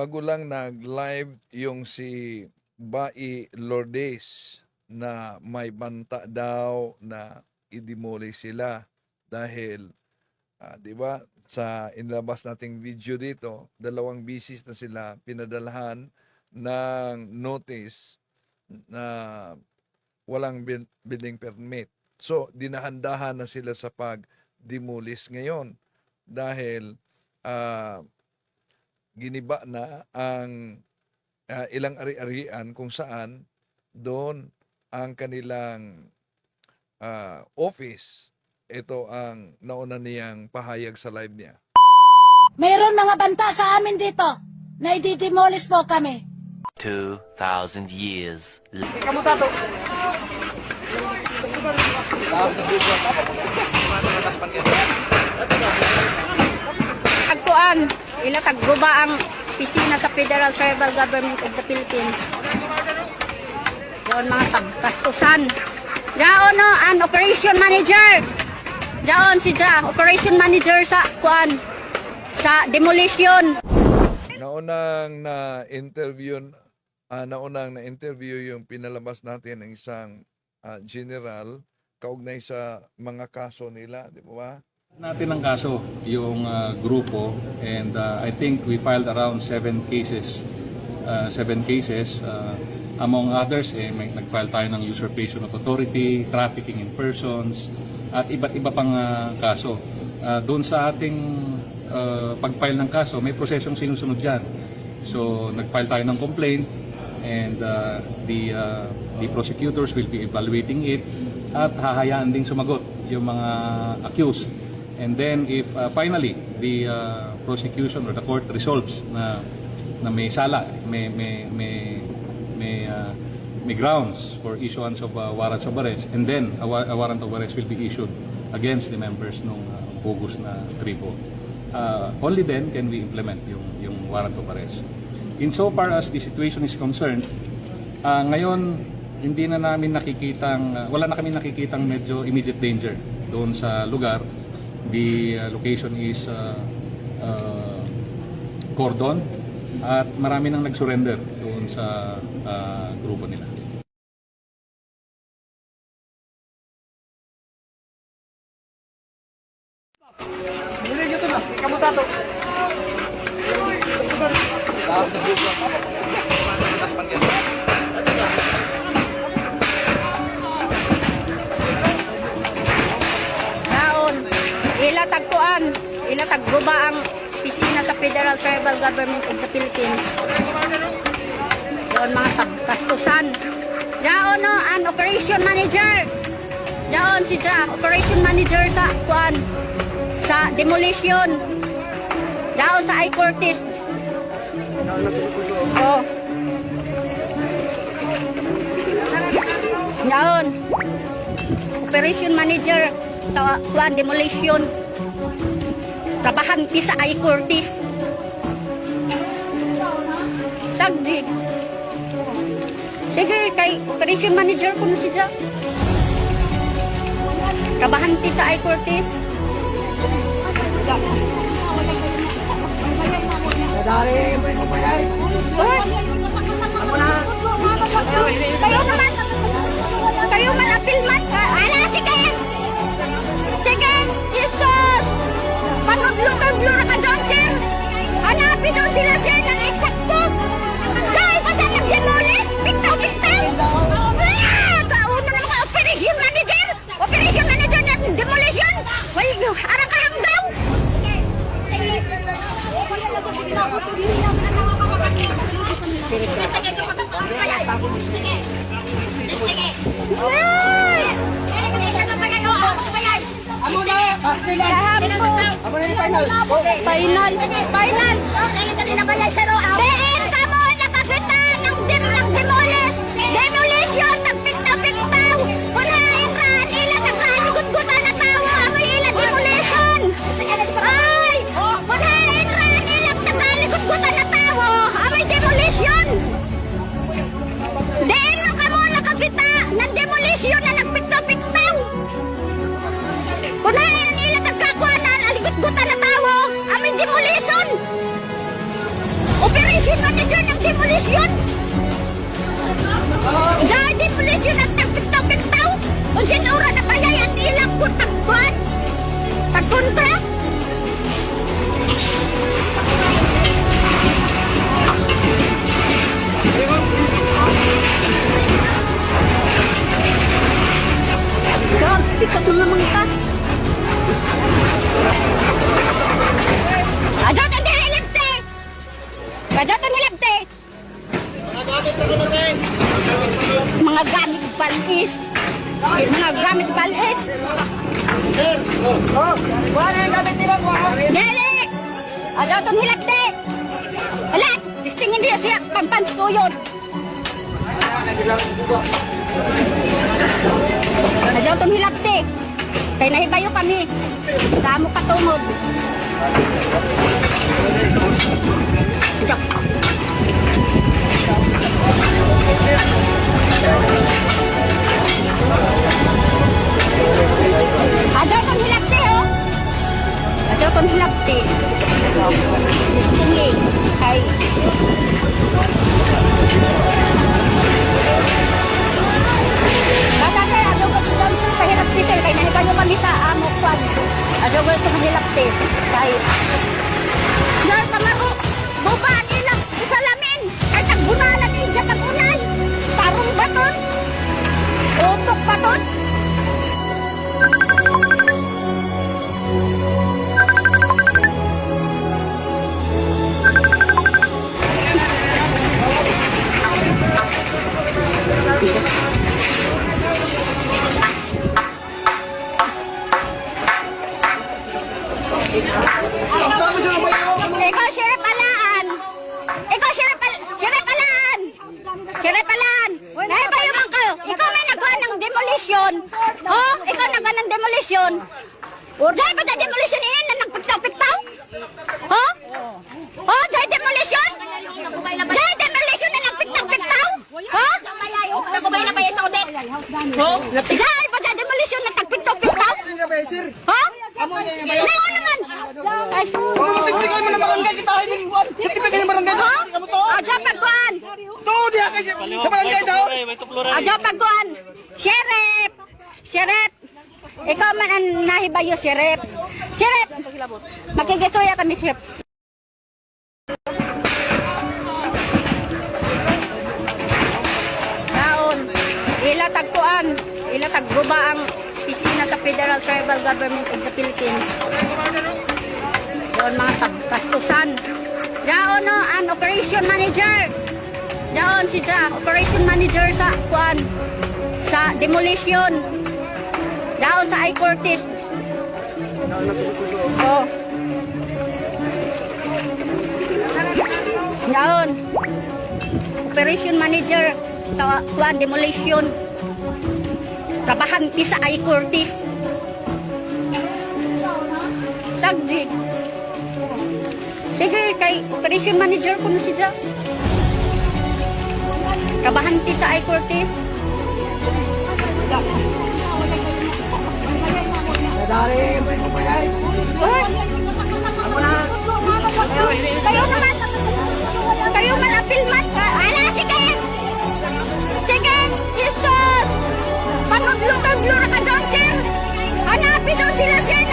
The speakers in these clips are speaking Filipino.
bago lang nag-live yung si Bai Lourdes na may banta daw na idimoli sila dahil ah, 'di ba sa inilabas nating video dito dalawang bisis na sila pinadalhan ng notice na walang building permit. So dinahandahan na sila sa pag-demolish ngayon dahil ah, giniba na ang ah, ilang ari-arian kung saan doon ang kanilang ah, office. Ito ang nauna niyang pahayag sa live niya. Mayroon mga banta sa amin dito na ididemolish po kami. 2,000 years later. Tagkuan, ila tagguba ang pisina sa Federal Tribal Government of the Philippines. Doon mga tagpastusan. Diyaon no, an operation manager. Diyaon si Ja, operation manager sa kuan sa demolition. Naunang na-interview ah, naunang na-interview yung pinalabas natin ng isang ah, general kaugnay sa mga kaso nila, di ba? Natin ang kaso, yung uh, grupo, and uh, I think we filed around seven cases. Uh, seven cases, uh, among others, eh, may nag-file tayo ng usurpation of authority, trafficking in persons, at iba't iba pang uh, kaso. Uh, doon sa ating uh, pag-file ng kaso, may prosesong sinusunod dyan. So, nag-file tayo ng complaint, and uh, the uh, the prosecutors will be evaluating it at hahayaan ding sumagot yung mga accused. And then if uh, finally the uh, prosecution or the court resolves na na may sala, may may may may, uh, may grounds for issuance of uh, warrants of arrest and then a, wa- a warrant of arrest will be issued against the members ng uh, bogus na tribo. Uh, only then can we implement yung yung warrant of arrest. Insofar as the situation is concerned, ah, ngayon hindi na namin nakikitang ah, wala na kami nakikitang medyo immediate danger doon sa lugar. The ah, location is ah, ah, cordon at marami nang nag-surrender doon sa ah, grupo nila. Tagguba ang pisina sa Federal Tribal Government of the Philippines. Doon mga tagpastusan. Diyaon no, an operation manager. Diyaon si Ja, operation manager sa kuan sa demolition. Diyaon sa I-Cortis. Oh. Diyaon. Operation manager sa kuan demolition. Trabahan ti sa I-Cortis. Sagdi. Sige, kay operation manager ko na si Ja. Trabahan ti sa I-Cortis. Hoy! Kayo naman! Kayo man apil man! Ala! Sige! Final! Final! Diin pulis? Jadi pulis yun ang tagtagtaw-tagtaw? Kung sinura na payayan nilang kung? Tagkontra? Grabe ka itong lamangtas! Ajaw Mga gamit balis. Mga gamit balis. Dali! Adyo ito nililipte! Alat! Distingin niya siya pampanstuyod. Adyo ito nililipte. Kaya nahibayo kami. Damo katungod. Adyo. Ada kan hilapti oh. Ada kan hilapti. Tinggi. Hai. Kata saya ada ko doon sa pahilapti sir kay nahibayo kami sa amo kwan. Ada ko hilapti. Hai. Parang baton. Utok. Ikaw, Oh? Dahil ba dahil demolition na nagpiktaw-piktaw? Ha? Naon naman! Ay, Sertifikat mo na barangay kita ini buat. Sertifikat ng barangay Ha? kamu to. Aja pagkuhan! To dia kay sa barangay daw. Aja pagkuhan! Sheriff! Sheriff! Ikaw man ang nahibayo, Sheriff. Sheriff! Makikistoya kami, Sheriff. Ila tagkuan, ila tagguba ang pisina sa Federal Tribal Government of the Philippines. Doon mga pagpastusan. Doon no, ang operation manager. Doon si Ja, operation manager sa kuan sa demolition. Doon sa I-Cortis. Oh. Doon. Operation manager sa kuan demolition. Trabahanti sa I-Cortis. Sagdi. Sige, kay operation manager ko na si Ja. Trabahanti sa I-Cortis. Hoy! Kayo naman! Kayo man apilman! Ala, sige! Sige! Panudlo-tudlo na ka doon, sir! Hanapin doon sila, sir,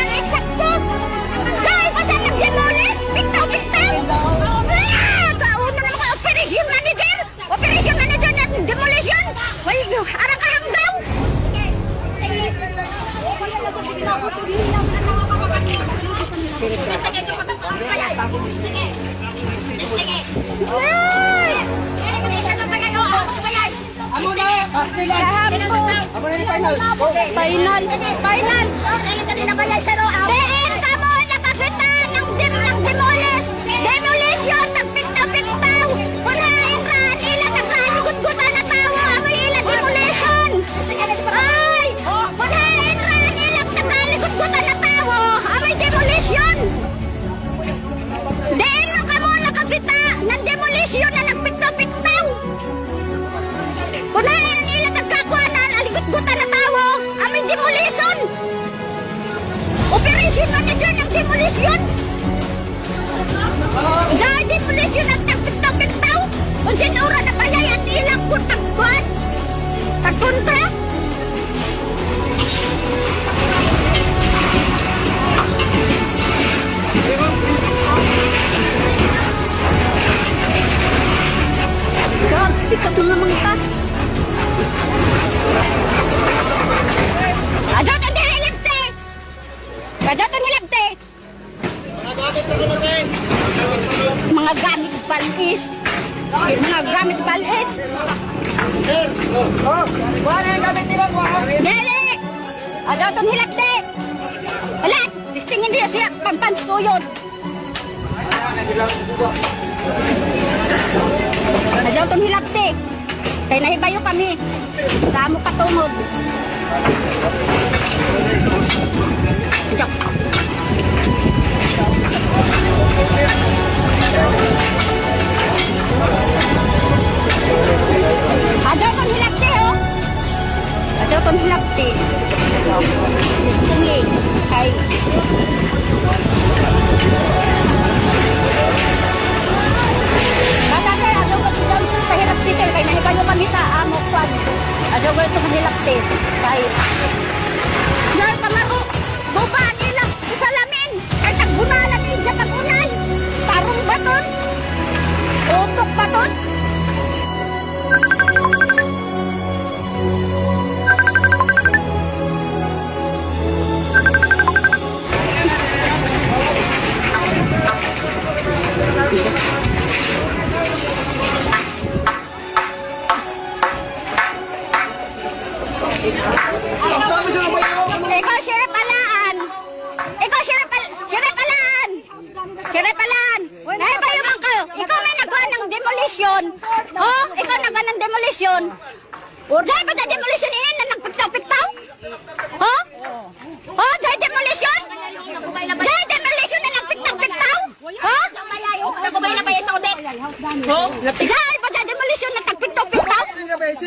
demolition ang nagpiktaw-piktaw! Kung sinura na pala yan nilang kutagkuhan! Pagkontra? God, ikaw ito namang tas. Adyo ito nililipte! Adyo ito nilipte! Mga gamit balis. Mga gamit balis. Dili! Adyo ito nilipte! Hala! Distingin niya siya pampanstuyod. Adyo ito nilipte. Kaya nahibayo kami. Damo katungod. Adyo. Adyo Adyo kon hilapti. Gusto ni kay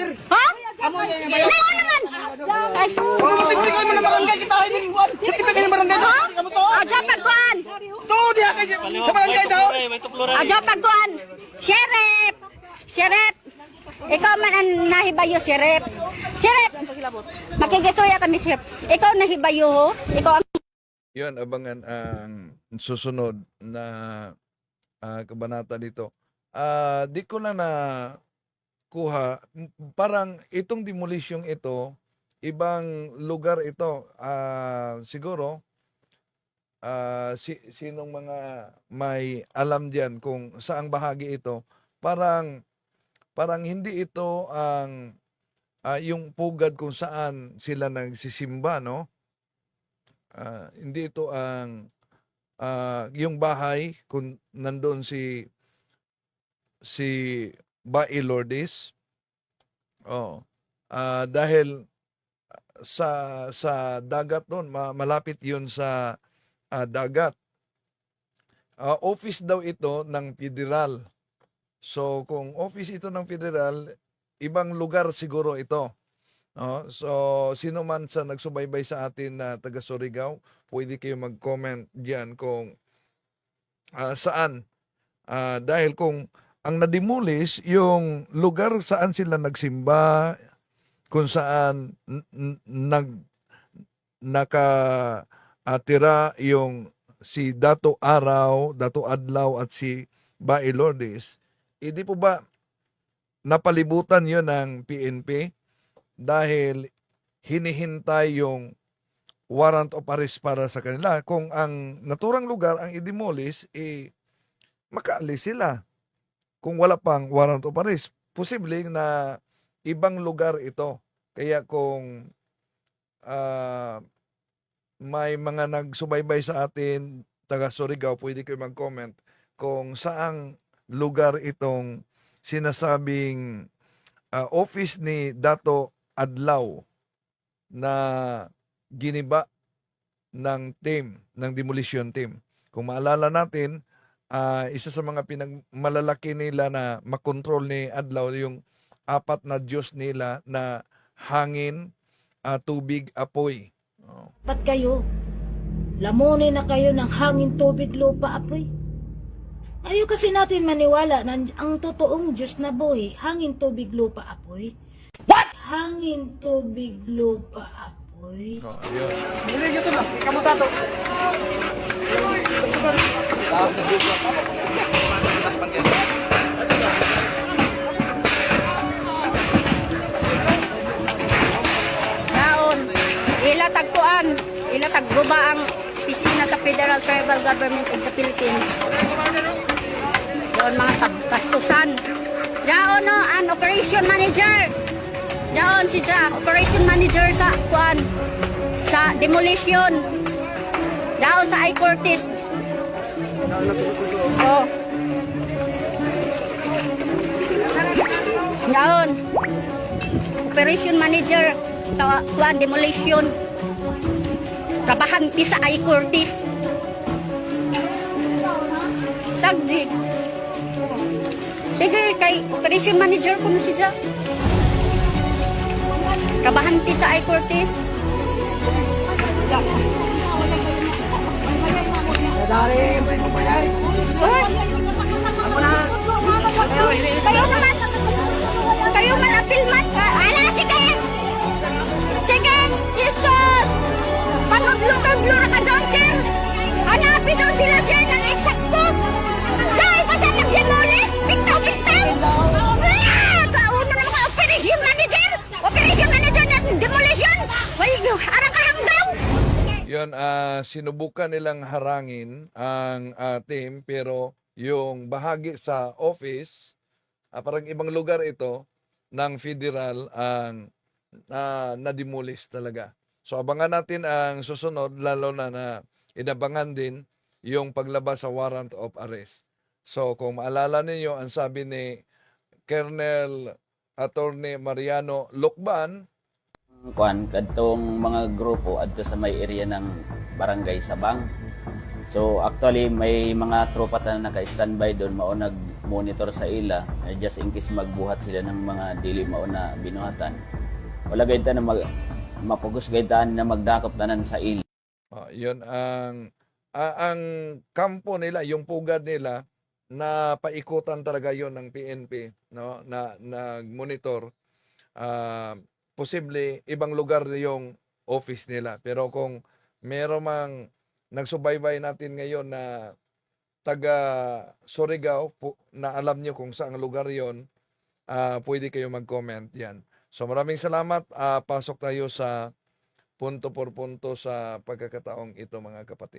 Ha? Naon naman! Ay, Tingnan mo na barangay kita hindi mo. Tingnan mo barangay. Ha? Kamu to. Aja pagkuhan! To dia kay sa barangay daw. Aja pagkuhan! Sheriff! Sheriff! Ikaw man ang nahibayo, Sheriff. Sheriff! Makikistoya kami, Sheriff. Ikaw nahibayo? Ikaw ang Yun, abangan ang susunod na ah, kabanata dito. Ah, di ko na na kuha, parang itong demolition ito, ibang lugar ito. Ah, siguro, ah, si, sinong mga may alam diyan kung saang bahagi ito, parang parang hindi ito ang ah, yung pugad kung saan sila nagsisimba, no? Ah, hindi ito ang ah, yung bahay kung nandoon si si Bai Lourdes. Oh. Ah, dahil sa sa dagat doon, ma- malapit 'yun sa ah, dagat. Ah, office daw ito ng federal. So kung office ito ng federal, ibang lugar siguro ito. No? So sino man sa nagsubaybay sa atin na taga Surigao, pwede kayo mag-comment diyan kung ah, saan. Ah, dahil kung ang nademolish yung lugar saan sila nagsimba, kung saan nag nakatira yung si Dato Araw, Dato Adlaw at si Bae Lourdes, hindi po ba napalibutan yon ng PNP dahil hinihintay yung warrant of arrest para sa kanila. Kung ang naturang lugar ang i-demolish, eh, makaalis sila. Kung wala pang warrant of arrest, posibleng na ibang lugar ito. Kaya kung ah, may mga nagsubaybay sa atin, taga Surigao, pwede kayo mag-comment kung saang lugar itong sinasabing ah, office ni Dato Adlaw na giniba ng team, ng demolition team. Kung maalala natin, ah, isa sa mga pinagmalalaki nila na makontrol ni Adlaw yung apat na Diyos nila na hangin, ah, tubig, apoy. Oh. Ba't kayo? Lamunin na kayo ng hangin, tubig, lupa, apoy. Ayaw kasi natin maniwala na ang totoong Diyos na buhay, hangin, tubig, lupa, apoy. What? hangin, tubig, lupa, apoy. No, ayun. Daon, ilatag kuan, ilatag guba ang pisina sa Federal Tribal Government of the Philippines. Doon mga kabastusan. Daon no, an operation manager. Daon si Ja, operation manager sa kuan sa demolition. Daon sa I Curtis. Oh. Daon. Operation Manager sa Kuan Demolition. Trabahanti sa I. Curtis. Sagdi. Sige, kay Operation Manager ko na siya. Trabahanti sa I. Curtis. What? Kayo naman. Kayo man apil man. Ala, sige. Sige, Jesus. Panudlo-tudlo na ka doon, sir. Hanapin doon sila, sir, ng eksakto. Dahil pa tayo nag-demolish. Piktaw-piktaw. Ah! Kauna na mga operation manager. Operation manager ng demolition. Wait, arang. Yun, ah, sinubukan nilang harangin ang ah, team pero yung bahagi sa office, ah, parang ibang lugar ito ng federal ang ah, na-demolish talaga. So abangan natin ang susunod lalo na na inabangan din yung paglabas sa warrant of arrest. So kung maalala ninyo ang sabi ni Colonel Attorney Mariano Lokban, kuan kadtong mga grupo adto sa may area ng Barangay Sabang. So actually may mga tropa ta na naka-standby doon mao nag-monitor sa ila eh, just in case magbuhat sila ng mga dili mao na binuhatan. Wala gayud ta na mag mapugos gayud ta na magdakop tanan sa ila. Ah, yun ang ah, ang kampo nila, yung pugad nila na paikutan talaga yon ng PNP, no? Na nag-monitor ah, posible ibang lugar yung office nila. Pero kung meron mang nagsubaybay natin ngayon na taga Surigao na alam nyo kung saan lugar yon, ah, pwede kayo mag-comment yan. So maraming salamat. Ah, pasok tayo sa punto por punto sa pagkakataong ito mga kapatid.